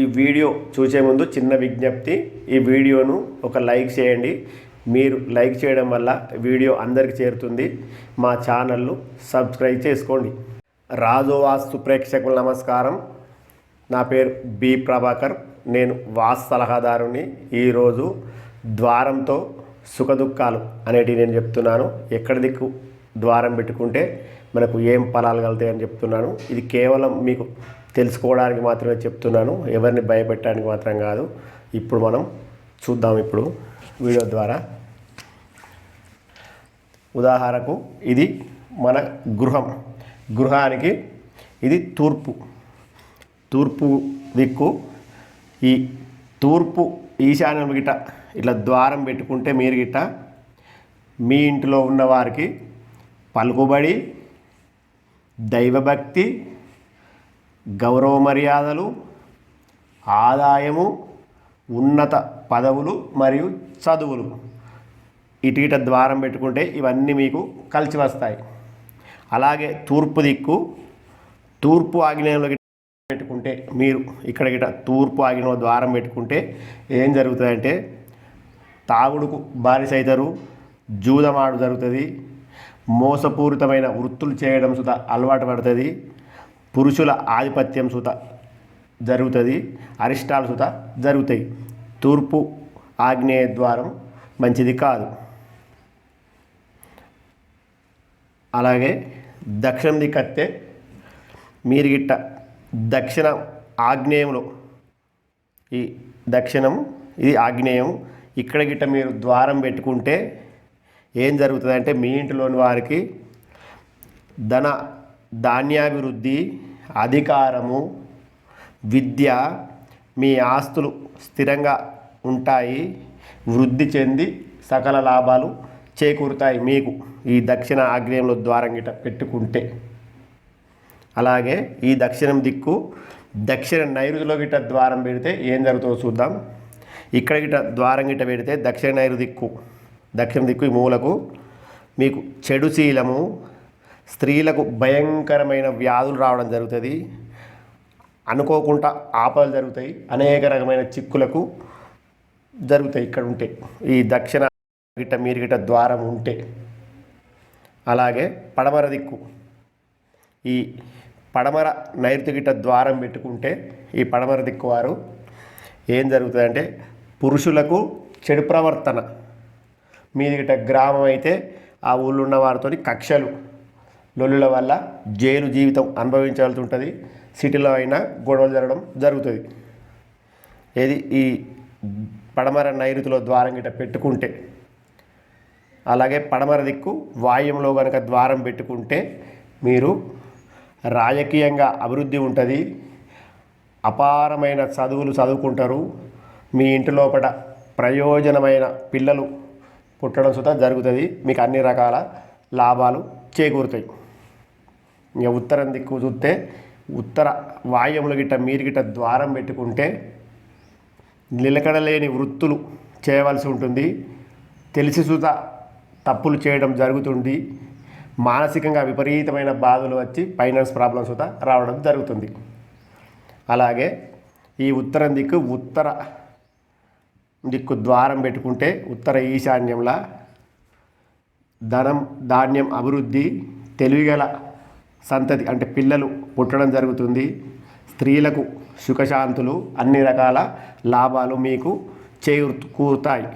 ఈ వీడియో చూసే ముందు చిన్న విజ్ఞప్తి ఈ వీడియోను ఒక లైక్ చేయండి. మీరు లైక్ చేయడం వల్ల వీడియో అందరికి చేరుతుంది. మా ఛానల్ను సబ్స్క్రైబ్ చేసుకోండి. రాజు వాస్తు ప్రేక్షకుల నమస్కారం. నా పేరు బి ప్రభాకర్. నేను వాస్తు సలహాదారుని. ఈరోజు ద్వారంతో సుఖదుఖాలు అనేటివి నేను చెప్తున్నాను. ఎక్కడి దిక్కు? ద్వారం పెట్టుకుంటే మనకు ఏం ఫలాలు కలుగుతాయని చెప్తున్నాను. ఇది కేవలం మీకు తెలుసుకోవడానికి మాత్రమే చెప్తున్నాను. ఎవరిని భయపెట్టడానికి మాత్రం కాదు. ఇప్పుడు మనం చూద్దాం ఇప్పుడు వీడియో ద్వారా. ఉదాహరణకు ఇది మన గృహం. గృహానికి ఇది తూర్పు. తూర్పు దిక్కు ఈ తూర్పు ఈశాన్యం గిట్ట ఇట్లా ద్వారం పెట్టుకుంటే మీరు గిట్ట మీ ఇంటిలో ఉన్నవారికి పలుకుబడి దైవభక్తి గౌరవ మర్యాదలు ఆదాయము ఉన్నత పదవులు మరియు చదువులు. ఇటు ఇట ద్వారం పెట్టుకుంటే ఇవన్నీ మీకు కలిసి వస్తాయి. అలాగే తూర్పు దిక్కు తూర్పు ఆగ్నేయంలో పెట్టుకుంటే మీరు ఇక్కడ గిట తూర్పు ఆగిన ద్వారం పెట్టుకుంటే ఏం జరుగుతుందంటే తాగుడుకు బానిస అవుతారు జూదమాడు జరుగుతుంది మోసపూరితమైన వృత్తులు చేయడం సుత అలవాటు పడుతుంది. పురుషుల ఆధిపత్యం సుత జరుగుతుంది. అరిష్టాలు సుత జరుగుతాయి. తూర్పు ఆగ్నేయ ద్వారం మంచిది కాదు. అలాగే దక్షిణం దిక్కత్తే మీరు గిట్ట దక్షిణ ఆగ్నేయంలో ఈ దక్షిణం ఇది ఆగ్నేయం. ఇక్కడ గిట్ట మీరు ద్వారం పెట్టుకుంటే ఏం జరుగుతుందంటే మీ ఇంటిలోని వారికి ధన ధాన్యాభివృద్ధి అధికారము విద్య మీ ఆస్తులు స్థిరంగా ఉంటాయి వృద్ధి చెంది సకల లాభాలు చేకూరుతాయి మీకు ఈ దక్షిణ ఆగ్నేయంలో ద్వారం గిట పెట్టుకుంటే. అలాగే ఈ దక్షిణం దిక్కు దక్షిణ నైరుతిలో గిట్ట ద్వారం పెడితే ఏం జరుగుతుందో చూద్దాం. ఇక్కడ గిట్ట ద్వారం గిట పెడితే దక్షిణ నైరు దిక్కు దక్షిణ దిక్కు ఈ మూలకు మీకు చెడు శీలము స్త్రీలకు భయంకరమైన వ్యాధులు రావడం జరుగుతుంది. అనుకోకుండా ఆపదలు జరుగుతాయి. అనేక రకమైన చిక్కులకు జరుగుతాయి ఇక్కడ ఉంటే. ఈ దక్షిణ గిట్ట మీరు గిట్ట ద్వారం ఉంటే. అలాగే పడమర దిక్కు. ఈ పడమర నైరుతి గిట్ట ద్వారం పెట్టుకుంటే ఈ పడమర దిక్కు వారు ఏం జరుగుతుందంటే పురుషులకు చెడు ప్రవర్తన. మీది గిట్ట గ్రామం అయితే ఆ ఊళ్ళో ఉన్న వారితో కక్షలు. లొల్లుల వల్ల జైలు జీవితం అనుభవించాల్సి ఉంటుంది. సిటీలో అయినా గొడవలు జరగడం జరుగుతుంది. ఏది ఈ పడమర నైరుతిలో ద్వారం గిట్ట పెట్టుకుంటే అలాగే పడమర దిక్కు వాయుంలో కనుక ద్వారం పెట్టుకుంటే మీరు రాజకీయంగా అభివృద్ధి ఉంటుంది. అపారమైన చదువులు చదువుకుంటారు. మీ ఇంటి లోపల ప్రయోజనమైన పిల్లలు పుట్టడం సుతా జరుగుతుంది. మీకు అన్ని రకాల లాభాలు చేకూరుతాయి. ఇక ఉత్తరం దిక్కు చూస్తే ఉత్తర వాయువుల గిట్ట మీరు గిట్ట ద్వారం పెట్టుకుంటే నిలకడలేని వృత్తులు చేయవలసి ఉంటుంది. తెలిసి సుత తప్పులు చేయడం జరుగుతుంది. మానసికంగా విపరీతమైన బాధలు వచ్చి ఫైనాన్స్ ప్రాబ్లమ్స్ సుత రావడం జరుగుతుంది. అలాగే ఈ ఉత్తరం దిక్కు ఉత్తర దిక్కు ద్వారం పెట్టుకుంటే ఉత్తర ఈశాన్యంలో ధనం ధాన్యం అభివృద్ధి తెలివిగల సంతతి అంటే పిల్లలు పుట్టడం జరుగుతుంది. స్త్రీలకు సుఖశాంతులు అన్ని రకాల లాభాలు మీకు చేకూరుతాయి